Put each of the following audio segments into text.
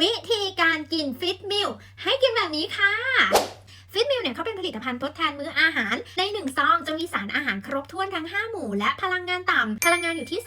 วิธีการกินฟิตมิลให้กินแบบนี้ค่ะฟิตมิลเนี่ยเขา ลิตภัณฑ์ทดแทนมื้ออาหาร ในหนึ่งซองจะมีสารอาหารครบถ้วนทั้ง 5 หมู่ และพลังงานต่ำพลังงานอยู่ที่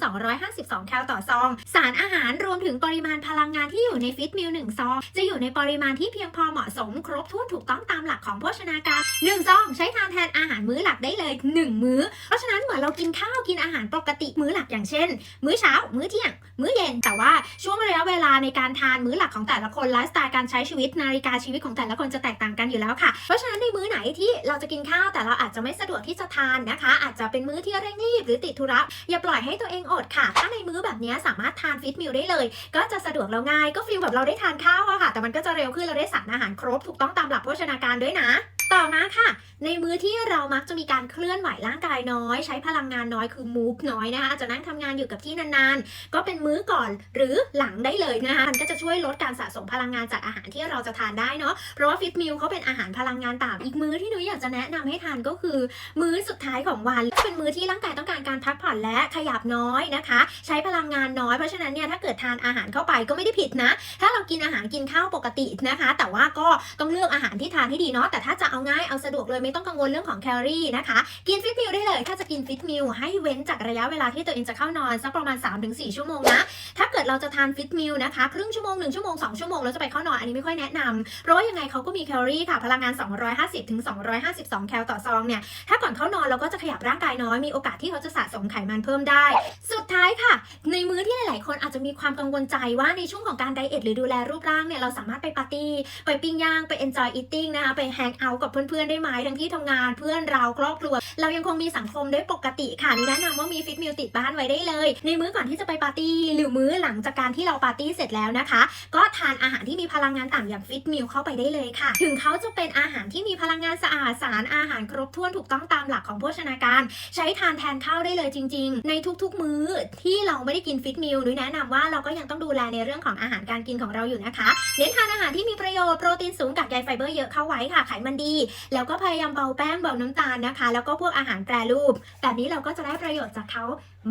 250-252 แคลต่อซอง สารอาหารรวมถึงปริมาณพลังงานที่อยู่ในฟิตมิล1ซอง จะอยู่ในปริมาณที่เพียงพอเหมาะสม ครบถ้วนถูกต้องตามหลักของโภชนาการ1ซองใช้ทานแทนอาหารมื้อหลักได้เลย 1 มื้อ เพราะฉะนั้นเหมือนเรากินข้าวกินอาหารปกติมื้อหลักอย่างเช่น มื้อเช้า มื้อเที่ยง มื้อเย็น แต่ว่าช่วงระยะเวลาในการทานมื้อหลักของแต่ละคนไลฟ์สไตล์การใช้ชีวิตนาฬิกาชีวิตของแต่ละคนจะแตกต่างกันอยู่แล้วค่ะเพราะฉะนั้นในมื้อไหนที่เราจะกินข้าวแต่เราอาจจะไม่สะดวกที่จะทานนะคะ อาจจะเป็นมื้อที่เร่งรีบหรือติดธุระอย่าปล่อยให้ตัวเองอดค่ะ ถ้าในมื้อแบบนี้สามารถทานฟิตมิลได้เลย ก็จะสะดวกแล้วง่ายก็ฟีลแบบเราได้ทานข้าวอะค่ะ แต่มันก็จะเร็วขึ้นเราได้สารอาหารครบถูกต้องตามหลักโภชนาการด้วยนะ ต่อมาค่ะ ในมื้อที่เรามักจะมีการเคลื่อนไหวร่างกายน้อย ใช้พลังงานน้อยคือ move น้อยนะคะอาจจะนั่งทำงานอยู่กับที่นานๆ ก็เป็นมื้อก่อนหรือหลังได้เลยนะคะมันก็จะช่วยลดการสะสมพลังงานจากอาหารที่เราจะทานได้เนาะเพราะว่าฟิตมิลเขาเป็นอาหารพลังงานต่ำอีกมื้อที่หนุ้ยอยากจะแนะนำให้ทานก็คือ มื้อสุดท้ายของวันเป็นมื้อที่ร่างกายต้องการการพักผ่อนและขยับน้อยนะคะ ใช้พลังงานน้อยเพราะฉะนั้นเนี่ยถ้าเกิดทานอาหารเข้าไปก็ไม่ได้ผิดนะ ถ้าเรากินอาหารกินข้าวปกตินะคะ แต่ว่าก็ต้องเลือกอาหารที่ทานให้ดีเนาะแต่ถ้าจะเอาง่ายเอาสะดวกเลยไม่ต้องกังวลเรื่องของแคลอรี่นะคะ กินฟิตมิลได้เลย ถ้าจะกินฟิตมิลให้เว้นจากระยะเวลาที่ตัวเองจะเข้านอนสักประมาณ 3-4 ชั่วโมงนะ ถ้าเกิดเราจะทานฟิตมิลนะคะ ครึ่งชั่วโมง 1 ชั่วโมง 2 ชั่วโมง แล้วจะไปเข้านอนอันนี้ไม่ค่อยแนะนำเพราะว่ายังไงเขาก็มีแคลอรี่ค่ะ พลังงาน 250ถึง252 แคลต่อซองเนี่ย ถ้าก่อนเข้านอนเราก็จะขยับร่างกายน้อย มีโอกาสที่เขาจะสะสมไขมันเพิ่มได้ส ดท้ายค่ะ ในมื้อที่หลาย ๆ คนอาจจะมีความกังวลใจว่าในช่วงของการไดเอทหรือดูแลรูปร่างเนี่ยเราสามารถไปปาร์ตี้ ไปปิ้งย่าง ไป enjoy eating นะคะไปแฮงเอาท์กับเพื่อน ๆ ได้ไหมทั้งที่ทำงานเพื่อนเราครอบครัว เรายังคงมีสังคมได้ปกติค่ะนี่แนะนำว่ามีฟิตมิลติดบ้านไว้ได้เลย ในมื้อก่อนที่จะไปปาร์ตี้หรือมื้อหลังจากการที่เราปาร์ตี้เสร็จแล้วนะคะ ก็ทานอาหารที่มีพลังงานต่ำอย่างฟิตมิลเข้าไปได้เลยค่ะ ถึงเขาจะเป็นอาหารที่มีพลังงานสะอาดสารอาหารครบถ้วนถูกต้องตามหลักของโภชนาการ ใช้ทานแทนข้าวได้เลยจริง ๆ ในทุก ๆ มื้อที่เราไม่ได้กินฟิตมิลนุ้ยแนะนำว่าเราก็ยังต้องดูแลในเรื่องของอาหารการกินของเราอยู่นะคะ เน้นทานอาหารที่มีประโยชน์โปรตีนสูงกับใยไฟเบอร์เยอะเข้าไว้ค่ะไขมันดี แล้วก็พยายามเบาแป้งเบาน้ำตาลนะคะ แล้วก็พวกอาหารแปรรูป แบบนี้เราก็จะได้ประโยชน์จากเขา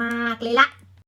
มากเลยละ